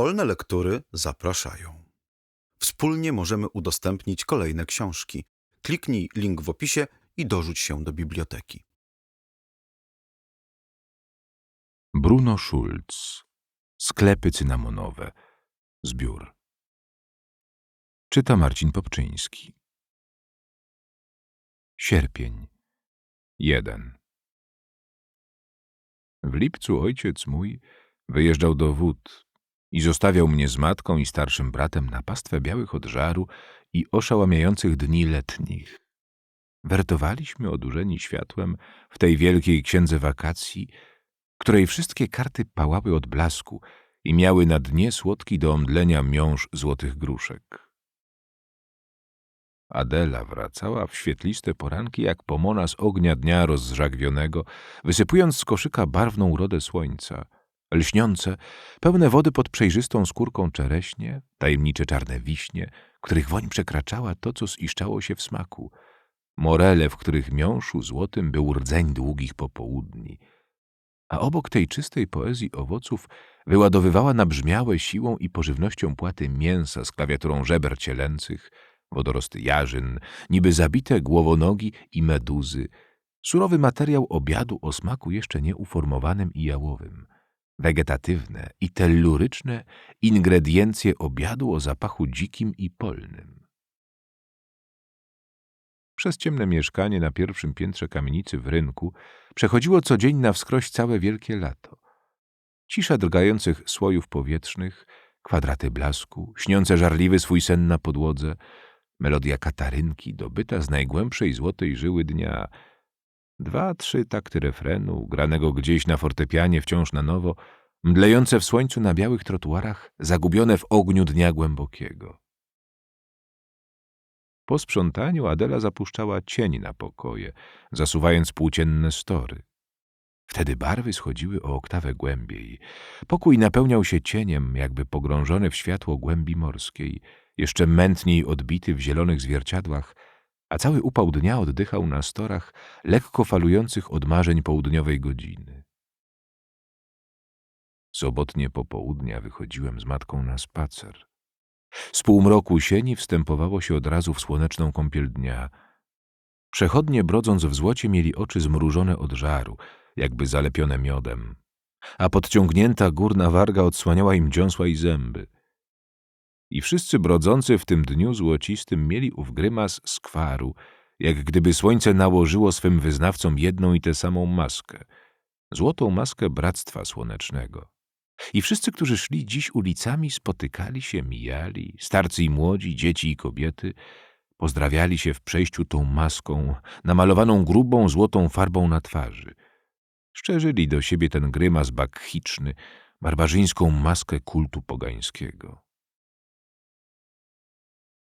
Wolne lektury zapraszają. Wspólnie możemy udostępnić kolejne książki. Kliknij link w opisie i dorzuć się do biblioteki. Bruno Schulz. Sklepy cynamonowe. Zbiór. Czyta Marcin Popczyński. Sierpień. 1. W lipcu ojciec mój wyjeżdżał do wód i zostawiał mnie z matką i starszym bratem na pastwę białych od żaru i oszałamiających dni letnich. Wertowaliśmy odurzeni światłem w tej wielkiej księdze wakacji, której wszystkie karty pałały od blasku i miały na dnie słodki do omdlenia miąższ złotych gruszek. Adela wracała w świetliste poranki jak pomona z ognia dnia rozżagwionego, wysypując z koszyka barwną urodę słońca, lśniące, pełne wody pod przejrzystą skórką czereśnie, tajemnicze czarne wiśnie, których woń przekraczała to, co ziszczało się w smaku, morele, w których miąższu złotym był rdzeń długich popołudni, a obok tej czystej poezji owoców wyładowywała nabrzmiałe siłą i pożywnością płaty mięsa z klawiaturą żeber cielęcych, wodorosty jarzyn, niby zabite głowonogi i meduzy, surowy materiał obiadu o smaku jeszcze nieuformowanym i jałowym, wegetatywne i telluryczne ingrediencje obiadu o zapachu dzikim i polnym. Przez ciemne mieszkanie na pierwszym piętrze kamienicy w rynku przechodziło co dzień na wskroś całe wielkie lato. Cisza drgających słojów powietrznych, kwadraty blasku, śniące żarliwy swój sen na podłodze, melodia katarynki dobyta z najgłębszej złotej żyły dnia, dwa, trzy takty refrenu, granego gdzieś na fortepianie wciąż na nowo, mdlejące w słońcu na białych trotuarach, zagubione w ogniu dnia głębokiego. Po sprzątaniu Adela zapuszczała cień na pokoje, zasuwając płócienne story. Wtedy barwy schodziły o oktawę głębiej. Pokój napełniał się cieniem, jakby pogrążony w światło głębi morskiej, jeszcze mętniej odbity w zielonych zwierciadłach, a cały upał dnia oddychał na storach lekko falujących od marzeń południowej godziny. Sobotnie popołudnia wychodziłem z matką na spacer. Z półmroku sieni wstępowało się od razu w słoneczną kąpiel dnia. Przechodnie brodząc w złocie mieli oczy zmrużone od żaru, jakby zalepione miodem, a podciągnięta górna warga odsłaniała im dziąsła i zęby. I wszyscy brodzący w tym dniu złocistym mieli ów grymas skwaru, jak gdyby słońce nałożyło swym wyznawcom jedną i tę samą maskę, złotą maskę bractwa słonecznego. I wszyscy, którzy szli dziś ulicami, spotykali się, mijali, starcy i młodzi, dzieci i kobiety, pozdrawiali się w przejściu tą maską, namalowaną grubą, złotą farbą na twarzy. Szczerzyli do siebie ten grymas bakchiczny, barbarzyńską maskę kultu pogańskiego.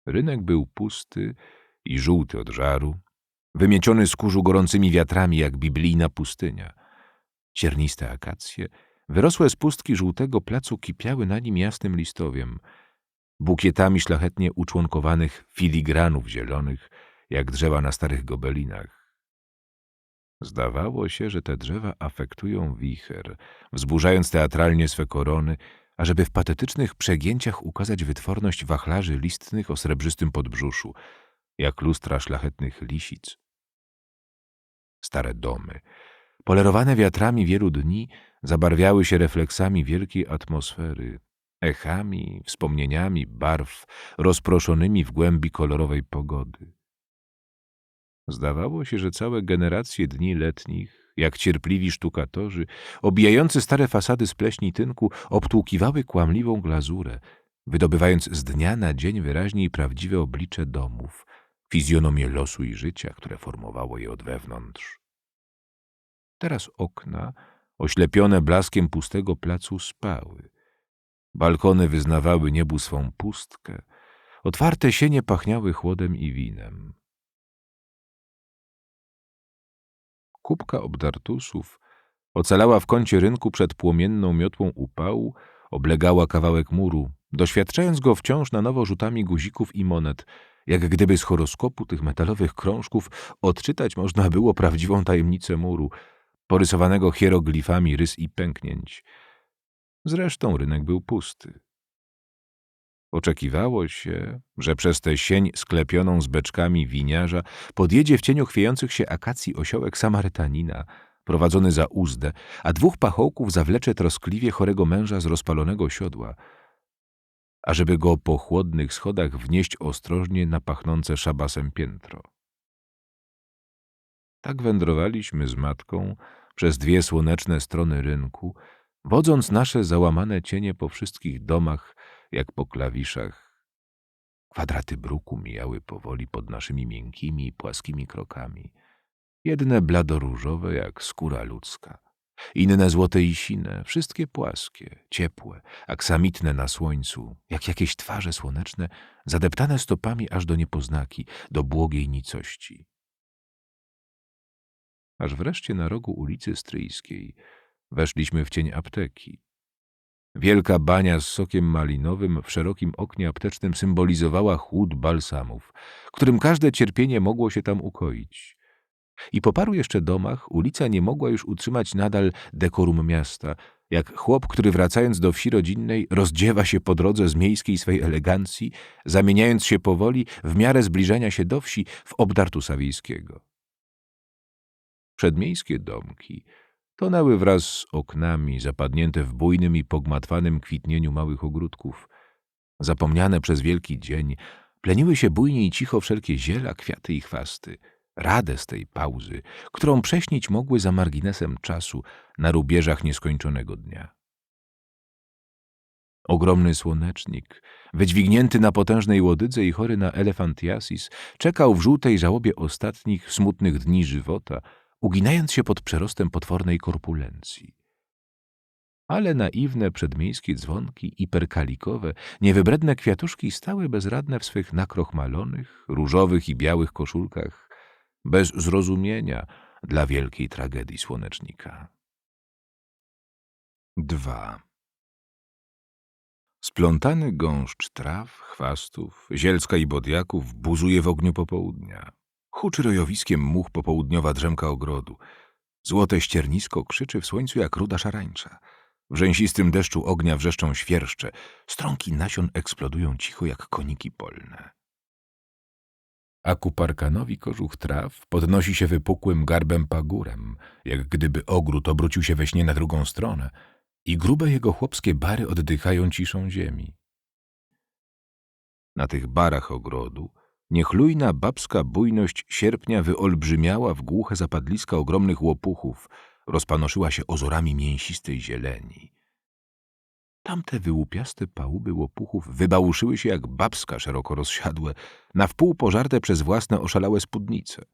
Rynek był pusty i żółty od żaru, wymieciony z kurzu gorącymi wiatrami jak biblijna pustynia. Cierniste akacje, wyrosłe z pustki żółtego placu kipiały na nim jasnym listowiem, bukietami szlachetnie uczłonkowanych filigranów zielonych, jak drzewa na starych gobelinach. Zdawało się, że te drzewa afektują wicher, wzburzając teatralnie swe korony, ażeby w patetycznych przegięciach ukazać wytworność wachlarzy listnych o srebrzystym podbrzuszu, jak lustra szlachetnych lisic. Stare domy, polerowane wiatrami wielu dni, zabarwiały się refleksami wielkiej atmosfery, echami, wspomnieniami barw rozproszonymi w głębi kolorowej pogody. Zdawało się, że całe generacje dni letnich, jak cierpliwi sztukatorzy, obijający stare fasady z pleśni tynku, obtłukiwały kłamliwą glazurę, wydobywając z dnia na dzień wyraźniej prawdziwe oblicze domów, fizjonomię losu i życia, które formowało je od wewnątrz. Teraz okna, oślepione blaskiem pustego placu, spały. Balkony wyznawały niebu swą pustkę, otwarte sienie pachniały chłodem i winem. Kubka obdartusów ocalała w kącie rynku przed płomienną miotłą upału, oblegała kawałek muru, doświadczając go wciąż na nowo rzutami guzików i monet, jak gdyby z horoskopu tych metalowych krążków odczytać można było prawdziwą tajemnicę muru, porysowanego hieroglifami rys i pęknięć. Zresztą rynek był pusty. Oczekiwało się, że przez tę sień sklepioną z beczkami winiarza podjedzie w cieniu chwiejących się akacji osiołek Samarytanina, prowadzony za uzdę, a dwóch pachołków zawlecze troskliwie chorego męża z rozpalonego siodła, ażeby go po chłodnych schodach wnieść ostrożnie na pachnące szabasem piętro. Tak wędrowaliśmy z matką przez dwie słoneczne strony rynku, wodząc nasze załamane cienie po wszystkich domach, jak po klawiszach. Kwadraty bruku mijały powoli pod naszymi miękkimi i płaskimi krokami. Jedne bladoróżowe, jak skóra ludzka. Inne złote i sine, wszystkie płaskie, ciepłe, aksamitne na słońcu, jak jakieś twarze słoneczne, zadeptane stopami aż do niepoznaki, do błogiej nicości. Aż wreszcie na rogu ulicy Stryjskiej weszliśmy w cień apteki. Wielka bania z sokiem malinowym w szerokim oknie aptecznym symbolizowała chłód balsamów, którym każde cierpienie mogło się tam ukoić. I po paru jeszcze domach ulica nie mogła już utrzymać nadal dekorum miasta, jak chłop, który wracając do wsi rodzinnej rozdziewa się po drodze z miejskiej swej elegancji, zamieniając się powoli w miarę zbliżania się do wsi w obdartusa wiejskiego. Przedmiejskie domki tonęły wraz z oknami zapadnięte w bujnym i pogmatwanym kwitnieniu małych ogródków. Zapomniane przez wielki dzień, pleniły się bujnie i cicho wszelkie ziela, kwiaty i chwasty. Radę z tej pauzy, którą prześnić mogły za marginesem czasu na rubieżach nieskończonego dnia. Ogromny słonecznik, wydźwignięty na potężnej łodydze i chory na elefantiasis, czekał w żółtej żałobie ostatnich, smutnych dni żywota, uginając się pod przerostem potwornej korpulencji. Ale naiwne przedmiejskie dzwonki i perkalikowe, niewybredne kwiatuszki stały bezradne w swych nakrochmalonych, różowych i białych koszulkach, bez zrozumienia dla wielkiej tragedii słonecznika. 2. Splątany gąszcz traw, chwastów, zielska i bodjaków buzuje w ogniu popołudnia. Huczy rojowiskiem much popołudniowa drzemka ogrodu. Złote ściernisko krzyczy w słońcu jak ruda szarańcza. W rzęsistym deszczu ognia wrzeszczą świerszcze. Strąki nasion eksplodują cicho jak koniki polne. A ku parkanowi kożuch traw podnosi się wypukłym garbem pagórem, jak gdyby ogród obrócił się we śnie na drugą stronę i grube jego chłopskie bary oddychają ciszą ziemi. Na tych barach ogrodu Niechlujna babska bujność sierpnia wyolbrzymiała w głuche zapadliska ogromnych łopuchów, rozpanoszyła się ozorami mięsistej zieleni. Tamte wyłupiaste pałuby łopuchów wybałuszyły się jak babska szeroko rozsiadłe, na wpół pożarte przez własne oszalałe spódnice.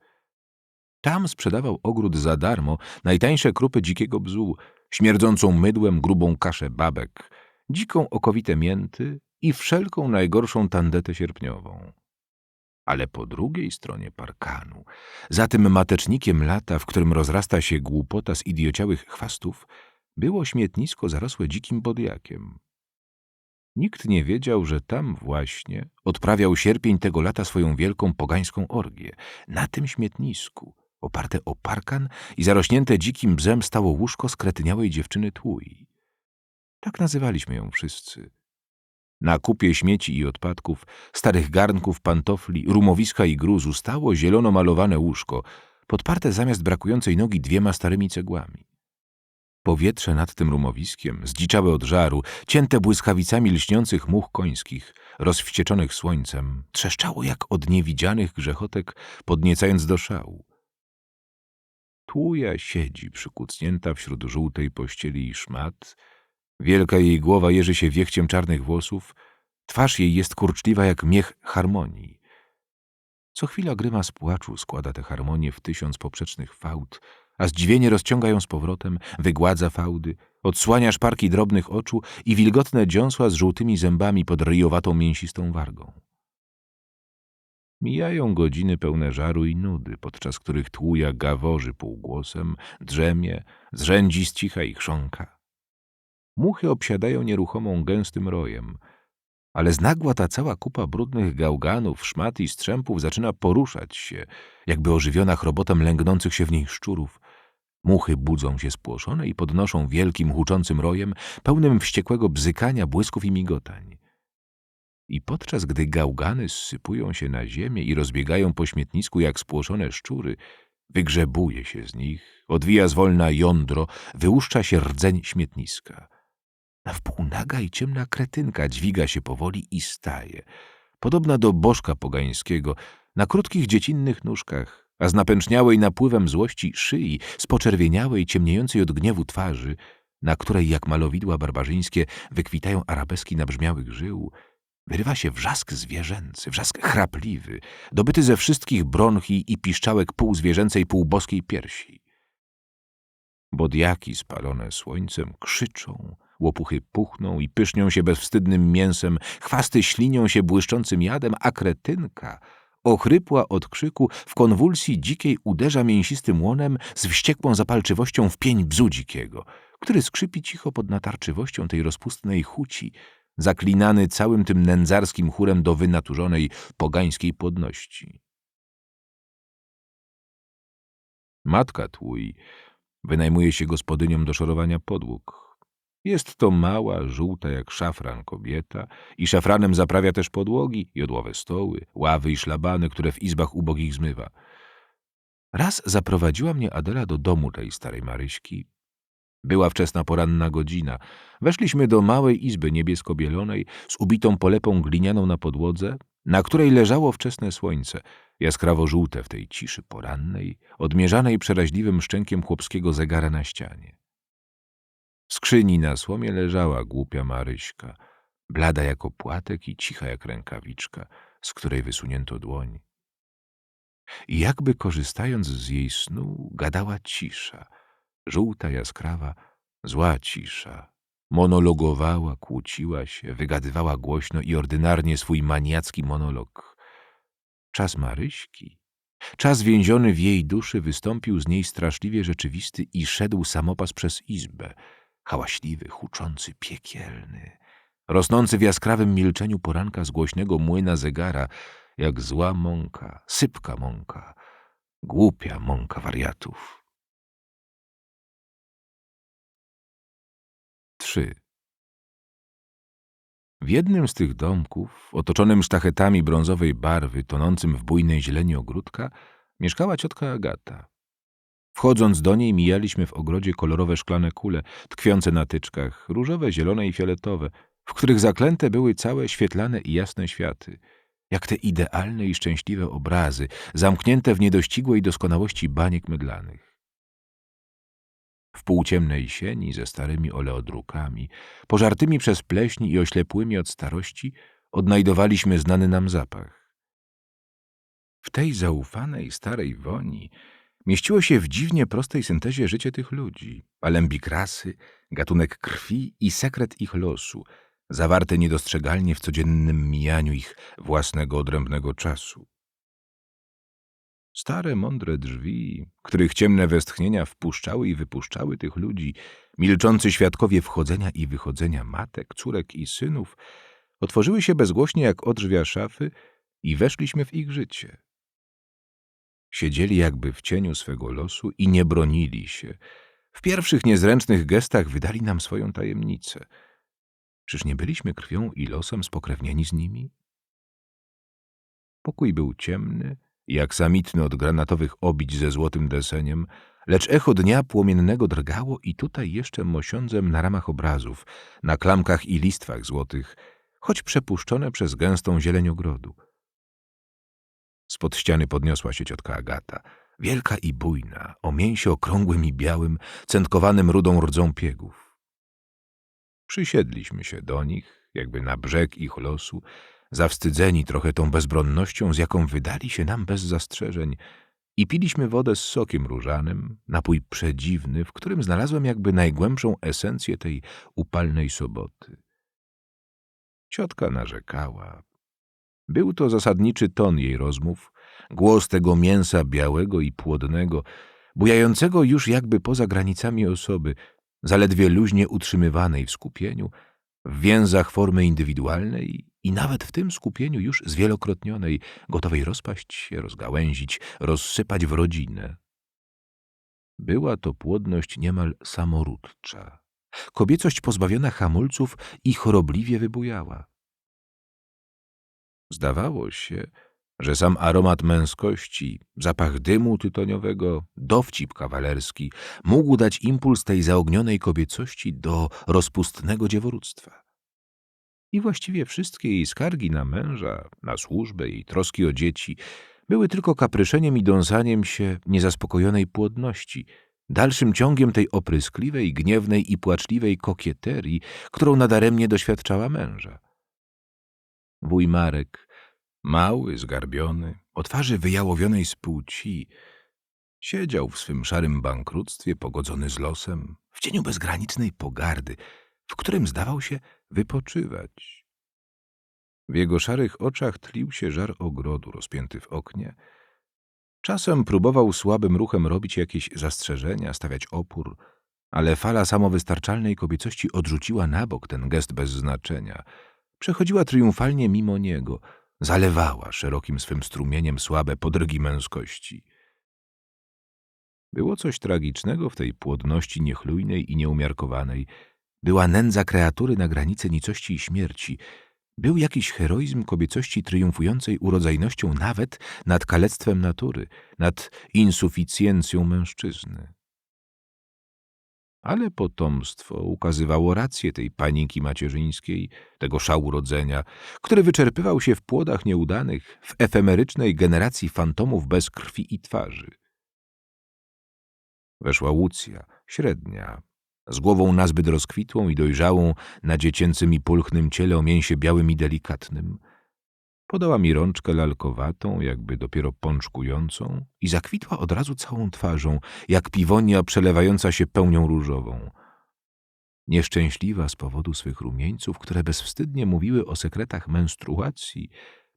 Tam sprzedawał ogród za darmo najtańsze krupy dzikiego bzu, śmierdzącą mydłem grubą kaszę babek, dziką okowite mięty i wszelką najgorszą tandetę sierpniową ale po drugiej stronie parkanu, za tym matecznikiem lata, w którym rozrasta się głupota z idiociałych chwastów, było śmietnisko zarosłe dzikim bodjakiem. Nikt nie wiedział, że tam właśnie odprawiał sierpień tego lata swoją wielką pogańską orgię. Na tym śmietnisku, oparte o parkan i zarośnięte dzikim bzem stało łóżko skretyniałej dziewczyny Tłui. Tak nazywaliśmy ją wszyscy – na kupie śmieci i odpadków, starych garnków, pantofli, rumowiska i gruzu stało zielono malowane łóżko, podparte zamiast brakującej nogi dwiema starymi cegłami. Powietrze nad tym rumowiskiem, zdziczałe od żaru, cięte błyskawicami lśniących much końskich, rozwścieczonych słońcem, trzeszczało jak od niewidzianych grzechotek, podniecając do szału. Tłuja siedzi przykucnięta wśród żółtej pościeli i szmat, Wielka jej głowa jeży się wiechciem czarnych włosów, twarz jej jest kurczliwa jak miech harmonii. Co chwila gryma z płaczu składa te harmonie w tysiąc poprzecznych fałd, a zdziwienie rozciąga ją z powrotem, wygładza fałdy, odsłania szparki drobnych oczu i wilgotne dziąsła z żółtymi zębami pod ryjowatą mięsistą wargą. Mijają godziny pełne żaru i nudy, podczas których tłuja gaworzy półgłosem, drzemie, zrzędzi z cicha i chrząka. Muchy obsiadają nieruchomą gęstym rojem, ale znagła ta cała kupa brudnych gałganów, szmat i strzępów zaczyna poruszać się, jakby ożywiona chrobotem lęgnących się w niej szczurów. Muchy budzą się spłoszone i podnoszą wielkim, huczącym rojem, pełnym wściekłego bzykania, błysków i migotań. I podczas gdy gałgany zsypują się na ziemię i rozbiegają po śmietnisku jak spłoszone szczury, wygrzebuje się z nich, odwija zwolna jądro, wyłuszcza się rdzeń śmietniska. Na wpół naga i ciemna kretynka dźwiga się powoli i staje, podobna do bożka pogańskiego, na krótkich dziecinnych nóżkach, a z napęczniałej napływem złości szyi, z poczerwieniałej, ciemniejącej od gniewu twarzy, na której jak malowidła barbarzyńskie wykwitają arabeski nabrzmiałych żył, wyrywa się wrzask zwierzęcy, wrzask chrapliwy, dobyty ze wszystkich bronchi i piszczałek półzwierzęcej, półboskiej piersi. Bodiaki spalone słońcem krzyczą, łopuchy puchną i pysznią się bezwstydnym mięsem, chwasty ślinią się błyszczącym jadem, a kretynka, ochrypła od krzyku, w konwulsji dzikiej uderza mięsistym łonem z wściekłą zapalczywością w pień bzu dzikiego, który skrzypi cicho pod natarczywością tej rozpustnej chuci, zaklinany całym tym nędzarskim chórem do wynaturzonej pogańskiej płodności. Matka twój wynajmuje się gospodyniom do szorowania podłóg. Jest to mała, żółta jak szafran kobieta i szafranem zaprawia też podłogi, jodłowe stoły, ławy i szlabany, które w izbach ubogich zmywa. Raz zaprowadziła mnie Adela do domu tej starej Maryśki. Była wczesna poranna godzina. Weszliśmy do małej izby niebiesko-bielonej z ubitą polepą glinianą na podłodze, na której leżało wczesne słońce, jaskrawo-żółte w tej ciszy porannej, odmierzanej przeraźliwym szczękiem chłopskiego zegara na ścianie. Skrzyni na słomie leżała głupia Maryśka, blada jak opłatek i cicha jak rękawiczka, z której wysunięto dłoń. I jakby korzystając z jej snu, gadała cisza, żółta, jaskrawa, zła cisza. Monologowała, kłóciła się, wygadywała głośno i ordynarnie swój maniacki monolog. Czas Maryśki, czas więziony w jej duszy wystąpił z niej straszliwie rzeczywisty i szedł samopas przez izbę, hałaśliwy, huczący, piekielny, rosnący w jaskrawym milczeniu poranka z głośnego młyna zegara, jak zła mąka, sypka mąka, głupia mąka wariatów. 3. W jednym z tych domków, otoczonym sztachetami brązowej barwy, tonącym w bujnej zieleni ogródka, mieszkała ciotka Agata. Wchodząc do niej, mijaliśmy w ogrodzie kolorowe szklane kule, tkwiące na tyczkach, różowe, zielone i fioletowe, w których zaklęte były całe świetlane i jasne światy, jak te idealne i szczęśliwe obrazy, zamknięte w niedościgłej doskonałości baniek mydlanych. W półciemnej sieni ze starymi oleodrukami, pożartymi przez pleśni i oślepłymi od starości, odnajdowaliśmy znany nam zapach. W tej zaufanej starej woni mieściło się w dziwnie prostej syntezie życie tych ludzi, alembik rasy, gatunek krwi i sekret ich losu, zawarte niedostrzegalnie w codziennym mijaniu ich własnego odrębnego czasu. Stare, mądre drzwi, których ciemne westchnienia wpuszczały i wypuszczały tych ludzi, milczący świadkowie wchodzenia i wychodzenia matek, córek i synów, otworzyły się bezgłośnie jak odrzwia szafy i weszliśmy w ich życie. Siedzieli jakby w cieniu swego losu i nie bronili się. W pierwszych niezręcznych gestach wydali nam swoją tajemnicę. Czyż nie byliśmy krwią i losem spokrewnieni z nimi? Pokój był ciemny, jak samitny od granatowych obić ze złotym deseniem, lecz echo dnia płomiennego drgało i tutaj jeszcze mosiądzem na ramach obrazów, na klamkach i listwach złotych, choć przepuszczone przez gęstą zieleń ogrodu. Spod ściany podniosła się ciotka Agata, wielka i bujna, o mięsie okrągłym i białym, centkowanym rudą rdzą piegów. Przysiedliśmy się do nich, jakby na brzeg ich losu, zawstydzeni trochę tą bezbronnością, z jaką wydali się nam bez zastrzeżeń, i piliśmy wodę z sokiem różanym, napój przedziwny, w którym znalazłem jakby najgłębszą esencję tej upalnej soboty. Ciotka narzekała. Był to zasadniczy ton jej rozmów, głos tego mięsa białego i płodnego, bujającego już jakby poza granicami osoby, zaledwie luźnie utrzymywanej w skupieniu, w więzach formy indywidualnej i nawet w tym skupieniu już zwielokrotnionej, gotowej rozpaść się, rozgałęzić, rozsypać w rodzinę. Była to płodność niemal samoródcza. Kobiecość pozbawiona hamulców i chorobliwie wybujała. Zdawało się, że sam aromat męskości, zapach dymu tytoniowego, dowcip kawalerski mógł dać impuls tej zaognionej kobiecości do rozpustnego dzieworództwa. I właściwie wszystkie jej skargi na męża, na służbę i troski o dzieci były tylko kapryszeniem i dąsaniem się niezaspokojonej płodności, dalszym ciągiem tej opryskliwej, gniewnej i płaczliwej kokieterii, którą nadaremnie doświadczała męża. Wuj Marek, mały, zgarbiony, o twarzy wyjałowionej z płci, siedział w swym szarym bankructwie pogodzony z losem, w cieniu bezgranicznej pogardy, w którym zdawał się wypoczywać. W jego szarych oczach tlił się żar ogrodu rozpięty w oknie. Czasem próbował słabym ruchem robić jakieś zastrzeżenia, stawiać opór, ale fala samowystarczalnej kobiecości odrzuciła na bok ten gest bez znaczenia. Przechodziła triumfalnie mimo niego, zalewała szerokim swym strumieniem słabe podrygi męskości. Było coś tragicznego w tej płodności niechlujnej i nieumiarkowanej. Była nędza kreatury na granicy nicości i śmierci. Był jakiś heroizm kobiecości triumfującej urodzajnością nawet nad kalectwem natury, nad insuficjencją mężczyzny. Ale potomstwo ukazywało rację tej paniki macierzyńskiej, tego szału rodzenia, który wyczerpywał się w płodach nieudanych, w efemerycznej generacji fantomów bez krwi i twarzy. Weszła Łucja, średnia, z głową nazbyt rozkwitłą i dojrzałą na dziecięcym i pulchnym ciele o mięsie białym i delikatnym. Podała mi rączkę lalkowatą, jakby dopiero pączkującą i zakwitła od razu całą twarzą, jak piwonia przelewająca się pełnią różową. Nieszczęśliwa z powodu swych rumieńców, które bezwstydnie mówiły o sekretach menstruacji,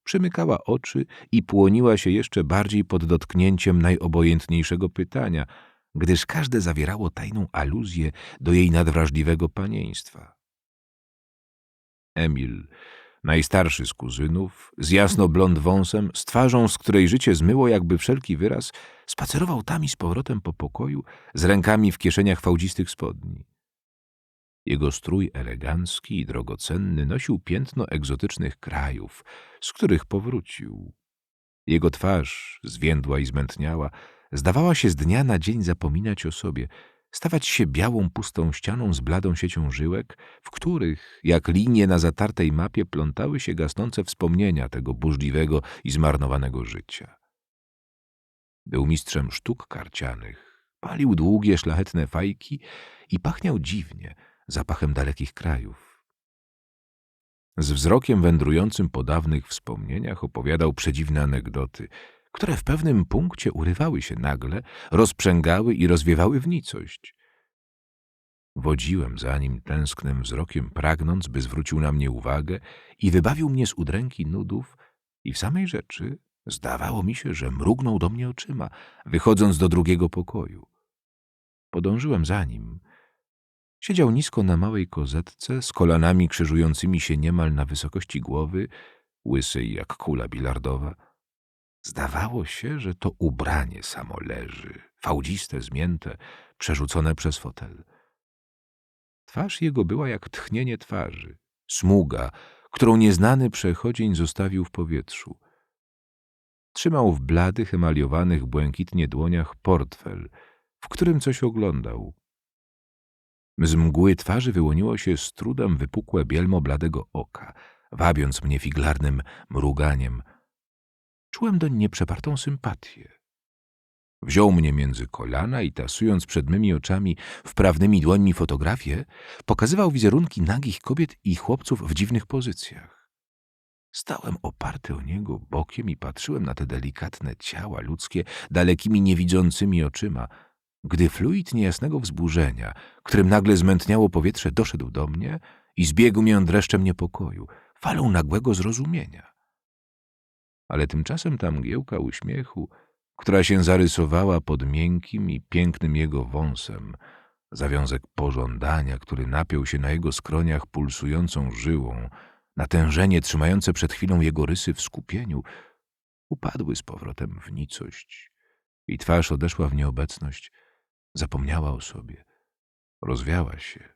przymykała oczy i płoniła się jeszcze bardziej pod dotknięciem najobojętniejszego pytania – gdyż każde zawierało tajną aluzję do jej nadwrażliwego panieństwa. Emil, najstarszy z kuzynów, z jasno blond wąsem, z twarzą, z której życie zmyło jakby wszelki wyraz, spacerował tam i z powrotem po pokoju, z rękami w kieszeniach fałdzistych spodni. Jego strój elegancki i drogocenny nosił piętno egzotycznych krajów, z których powrócił. Jego twarz, zwiędła i zmętniała, Zdawała się z dnia na dzień zapominać o sobie, stawać się białą, pustą ścianą z bladą siecią żyłek, w których, jak linie na zatartej mapie, plątały się gasnące wspomnienia tego burzliwego i zmarnowanego życia. Był mistrzem sztuk karcianych, palił długie, szlachetne fajki i pachniał dziwnie, zapachem dalekich krajów. Z wzrokiem wędrującym po dawnych wspomnieniach opowiadał przedziwne anegdoty – które w pewnym punkcie urywały się nagle, rozprzęgały i rozwiewały w nicość. Wodziłem za nim tęsknym wzrokiem, pragnąc, by zwrócił na mnie uwagę i wybawił mnie z udręki nudów i w samej rzeczy zdawało mi się, że mrugnął do mnie oczyma, wychodząc do drugiego pokoju. Podążyłem za nim. Siedział nisko na małej kozetce, z kolanami krzyżującymi się niemal na wysokości głowy, łysy jak kula bilardowa. Zdawało się, że to ubranie samo leży, fałdziste, zmięte, przerzucone przez fotel. Twarz jego była jak tchnienie twarzy, smuga, którą nieznany przechodzień zostawił w powietrzu. Trzymał w bladych, emaliowanych błękitnie dłoniach portfel, w którym coś oglądał. Z mgły twarzy wyłoniło się z trudem wypukłe bielmo bladego oka, wabiąc mnie figlarnym mruganiem – Czułem doń nieprzepartą sympatię. Wziął mnie między kolana i tasując przed mymi oczami wprawnymi dłońmi fotografię, pokazywał wizerunki nagich kobiet i chłopców w dziwnych pozycjach. Stałem oparty o niego bokiem i patrzyłem na te delikatne ciała ludzkie dalekimi niewidzącymi oczyma, gdy fluid niejasnego wzburzenia, którym nagle zmętniało powietrze, doszedł do mnie i zbiegł mię dreszczem niepokoju, falą nagłego zrozumienia ale tymczasem ta mgiełka uśmiechu, która się zarysowała pod miękkim i pięknym jego wąsem, zawiązek pożądania, który napiął się na jego skroniach pulsującą żyłą, natężenie trzymające przed chwilą jego rysy w skupieniu, upadły z powrotem w nicość i twarz odeszła w nieobecność, zapomniała o sobie, rozwiała się.